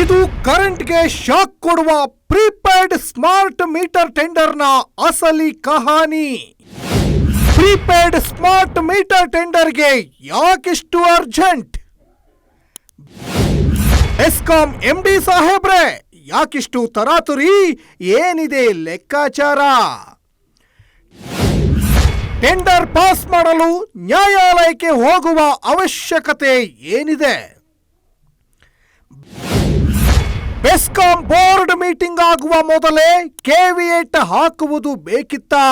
ಇದು ಕರೆಂಟ್ಗೆ ಶಾಕ್ ಕೊಡುವ ಪ್ರೀಪೇಡ್ ಸ್ಮಾರ್ಟ್ ಮೀಟರ್ ಟೆಂಡರ್ನ ಅಸಲಿ ಕಹಾನಿ. ಪ್ರೀಪೇಡ್ ಸ್ಮಾರ್ಟ್ ಮೀಟರ್ ಟೆಂಡರ್ಗೆ ಯಾಕಿಷ್ಟು ಅರ್ಜೆಂಟ್? ಎಸ್ಕಾಂ ಎಂಡಿ ಸಾಹೇಬ್ರೆ, ಯಾಕಿಷ್ಟು ತರಾತುರಿ, ಏನಿದೆ ಲೆಕ್ಕಾಚಾರ? ಟೆಂಡರ್ ಪಾಸ್ ಮಾಡಲು ನ್ಯಾಯಾಲಯಕ್ಕೆ ಹೋಗುವ ಅವಶ್ಯಕತೆ ಏನಿದೆ? ಬೆಸ್ಕಾಂ ಬೋರ್ಡ್ ಮೀಟಿಂಗ್ ಆಗುವ ಮೊದಲೇ ಕೆವಿಯೇಟ್ ಹಾಕುವುದು ಬೇಕಿತ್ತಾ?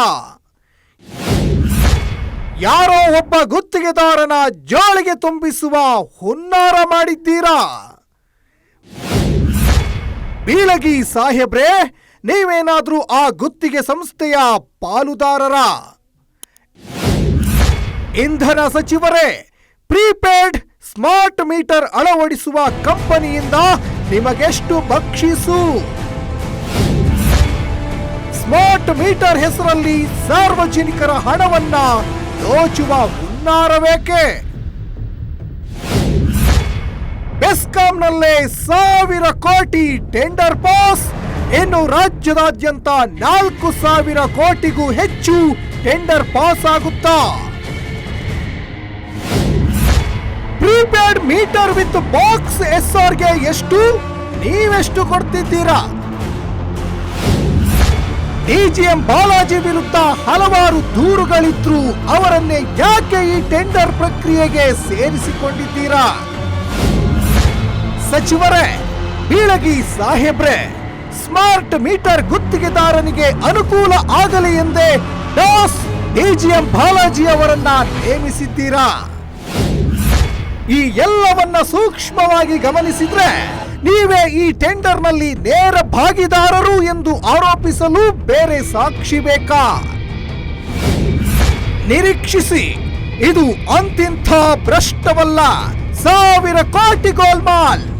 ಯಾರೋ ಒಬ್ಬ ಗುತ್ತಿಗೆದಾರನ ಜಾಳಿಗೆ ತುಂಬಿಸುವ ಹುನ್ನಾರ ಮಾಡಿದ್ದೀರಾ? ಬೀಳಗಿ ಸಾಹೇಬ್ರೆ, ನೀವೇನಾದರೂ ಆ ಗುತ್ತಿಗೆ ಸಂಸ್ಥೆಯ ಪಾಲುದಾರರ? ಇಂಧನ ಸಚಿವರೇ ಪ್ರೀಪೇಡ್ ಸ್ಮಾರ್ಟ್ ಮೀಟರ್ ಅಳವಡಿಸುವ ಕಂಪನಿಯಿಂದ ನಿಮಗೆಷ್ಟು ಬಕ್ಷಿಸು? ಸ್ಮಾರ್ಟ್ ಮೀಟರ್ ಹೆಸರಲ್ಲಿ ಸಾರ್ವಜನಿಕರ ಹಣವನ್ನ ದೋಚುವ ಹುನ್ನಾರವೇಕೆ? ಬೆಸ್ಕಾಂನಲ್ಲೇ ಸಾವಿರ ಕೋಟಿ ಟೆಂಡರ್ ಪಾಸ್, ಇನ್ನು ರಾಜ್ಯದಾದ್ಯಂತ ನಾಲ್ಕು ಸಾವಿರ ಕೋಟಿಗೂ ಹೆಚ್ಚು ಟೆಂಡರ್ ಪಾಸ್ ಆಗುತ್ತಾ? ಮೀಟರ್ ವಿತ್ ಬಾಕ್ಸ್ ಎಸ್ ಆರ್ಗೆ ಎಷ್ಟು? ನೀವೆಷ್ಟು ಕೊಡ್ತಿದ್ದೀರಾ? ಡಿಜಿಎಂ ಬಾಲಾಜಿ ವಿರುದ್ಧ ಹಲವಾರು ದೂರುಗಳಿದ್ರು ಅವರನ್ನೇ ಯಾಕೆ ಈ ಟೆಂಡರ್ ಪ್ರಕ್ರಿಯೆಗೆ ಸೇರಿಸಿಕೊಂಡಿದ್ದೀರಾ? ಸಚಿವರೇ, ಬೀಳಗಿ ಸಾಹೇಬ್ರೆ, ಸ್ಮಾರ್ಟ್ ಮೀಟರ್ ಗುತ್ತಿಗೆದಾರನಿಗೆ ಅನುಕೂಲ ಆಗಲಿ ಎಂದೇ ಡಾಸ್ ಡಿಜಿಎಂ ಬಾಲಾಜಿ ಅವರನ್ನ ನೇಮಿಸಿದ್ದೀರಾ? ಈ ಎಲ್ಲವನ್ನ ಸೂಕ್ಷ್ಮವಾಗಿ ಗಮನಿಸಿದ್ರೆ ನೀವೇ ಈ ಟೆಂಡರ್ನಲ್ಲಿ ನೇರ ಭಾಗಿದಾರರು ಎಂದು ಆರೋಪಿಸಲು ಬೇರೆ ಸಾಕ್ಷಿ ಬೇಕಾ? ನಿರೀಕ್ಷಿಸಿ, ಇದು ಅಂತಿಂಥ ಭ್ರಷ್ಟವಲ್ಲ. ಸಾವಿರ ಕೋಟಿ ಗೋಲ್ಮಾಲ್!